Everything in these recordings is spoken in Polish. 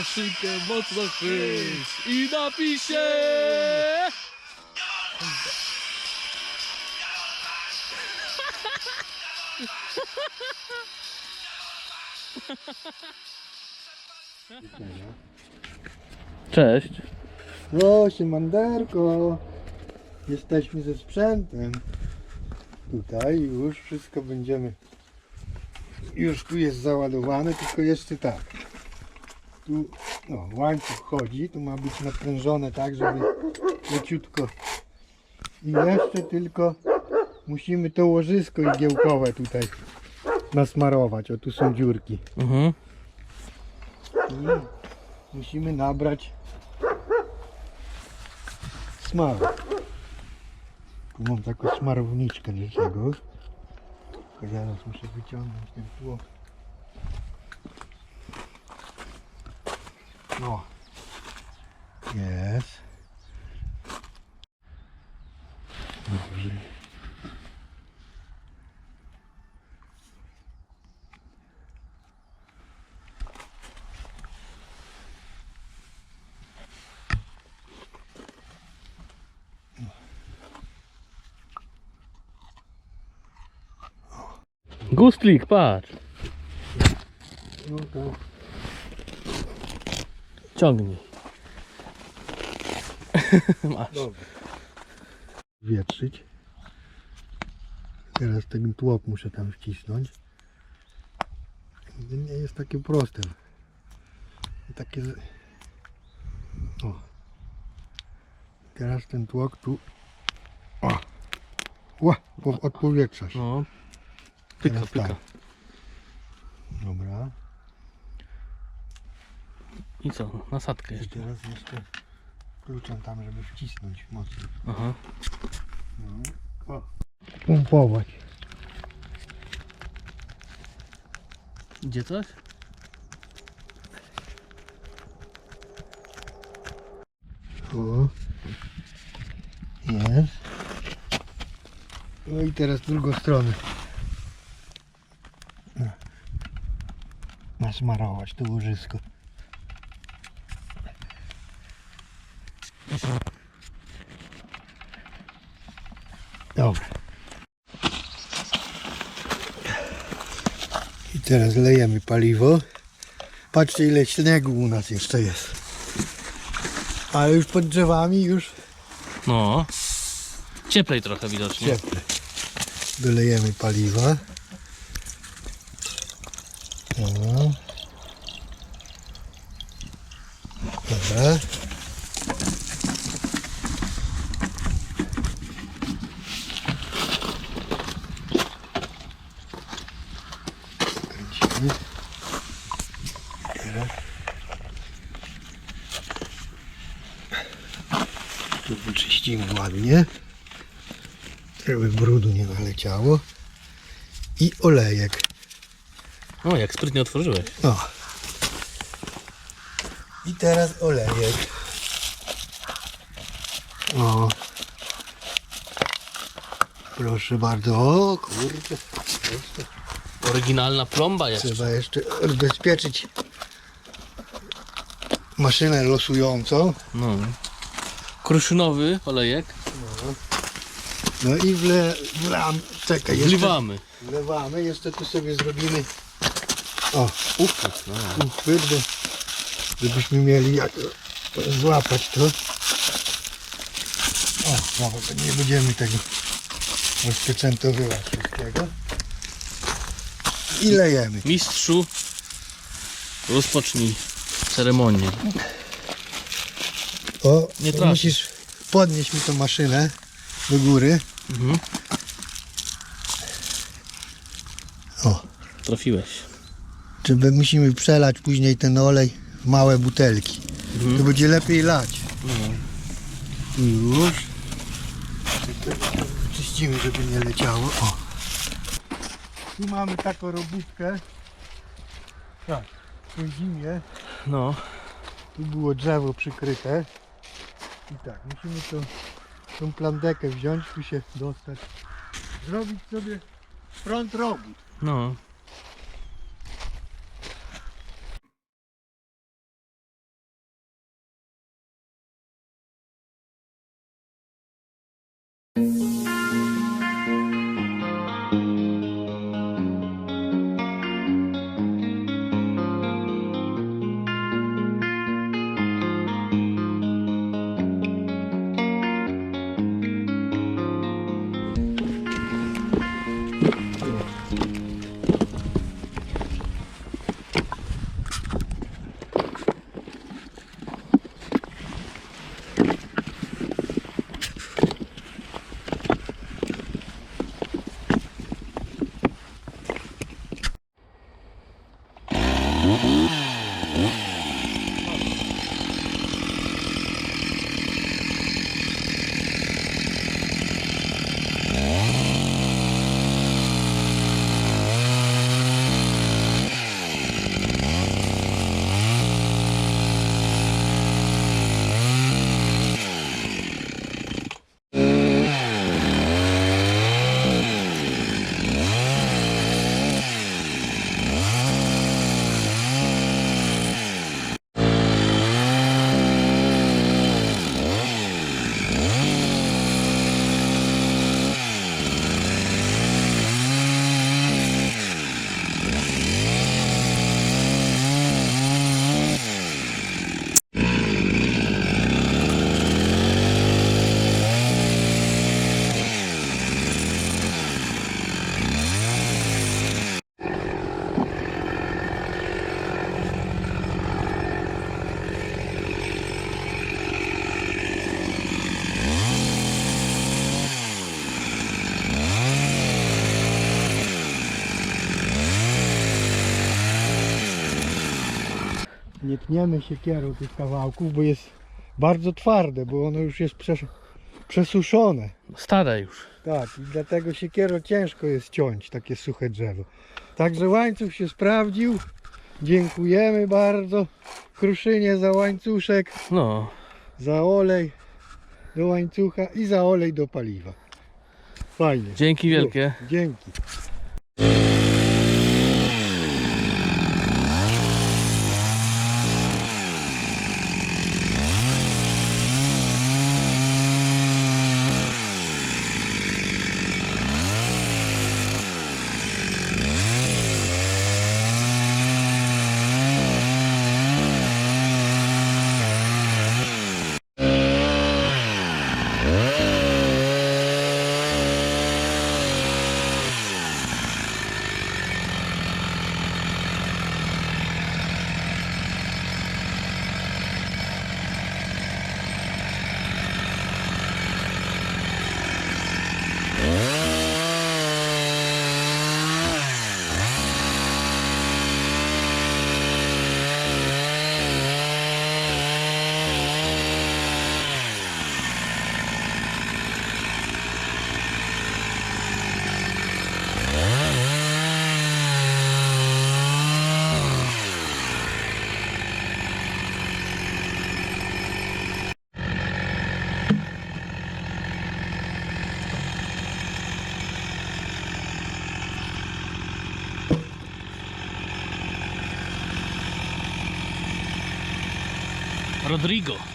Za szynkę mocno chwyć i napij się! Cześć. No, siemanderko. Jesteśmy ze sprzętem. Tutaj już wszystko będziemy. Już tu jest załadowane, tylko jeszcze tak. Tu no, łańcuch chodzi, tu ma być naprężone tak, żeby leciutko. I jeszcze tylko musimy to łożysko igiełkowe tutaj nasmarować. O, tu są dziurki. Mhm. I musimy nabrać smaru. Tu mam taką smarowniczkę dla czegoś. Tylko zaraz muszę wyciągnąć ten tłok. No. Jest. Dobrze. Gustlik, patrz. No Ciągnij. Masz. Dobra. Wietrzyć. Teraz ten tłok muszę tam wcisnąć. Nie jest takie proste. Takie... O. Teraz ten tłok tu... O! Ła! po- Odpowietrzasz. No. Pyka, pyka. tak. Dobra. I co? Nasadkę I jeszcze. teraz jeszcze kluczem tam, żeby wcisnąć mocno. Aha. No. O. Pompować. Idzie coś? O. Jest. No i teraz drugą stronę. Nasmarować to łożysko. Dobra. I teraz lejemy paliwo. Patrzcie ile śniegu u nas jeszcze jest. Ale już pod drzewami już No. Cieplej trochę widocznie. cieple. Dolejemy paliwa. No. Dobra. Kręcimy. Teraz. Tu wyczyścimy ładnie. Żeby brudu nie naleciało. I olejek. O, jak sprytnie otworzyłeś. o i teraz olejek. O. Proszę bardzo. O kurde. Oryginalna plomba jest. trzeba jeszcze odbezpieczyć maszynę losującą. No. Kruszynowy olejek. no i wle, wlam czekaj jeszcze Wlewamy. wlewamy jeszcze tu sobie zrobimy o Uchwyt, no. uchwyt, żebyśmy mieli jak złapać to. O, no, nie będziemy tego rozpieczętowywać wszystkiego. I lejemy. Mistrzu, rozpocznij ceremonię. O, Nie musisz podnieść mi tą maszynę do góry. Mhm. O, Trafiłeś. żeby musimy przelać później ten olej w małe butelki. Mhm. To będzie lepiej lać. No. Już. Czyścimy, żeby nie leciało. O. Tu mamy taką robótkę. Tak. Po zimie No. tu było drzewo przykryte. I tak, musimy tą, tą plandekę wziąć, tu się dostać. Zrobić sobie front rogi. No. thank Nie tniemy siekierą tych kawałków, bo jest bardzo twarde, bo ono już jest przes- przesuszone. Stare już. Tak, i dlatego siekierą ciężko jest ciąć takie suche drzewo. Także łańcuch się sprawdził. Dziękujemy bardzo Kruszynie za łańcuszek, No. za olej do łańcucha i za olej do paliwa. Fajnie. Dzięki wielkie. Dzięki. Rodrigo.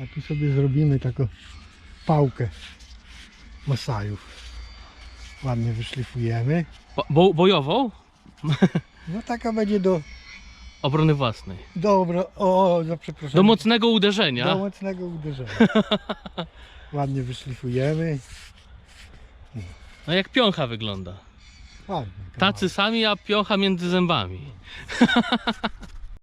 A tu sobie zrobimy taką pałkę masajów. Ładnie wyszlifujemy. Bo, bojową? No taka będzie do Obrony własnej. Dobra, o, no przepraszam. Do mocnego uderzenia. Do mocnego uderzenia. Ładnie wyszlifujemy. No jak piącha wygląda. Ładnie. Tacy sami, a piącha między zębami.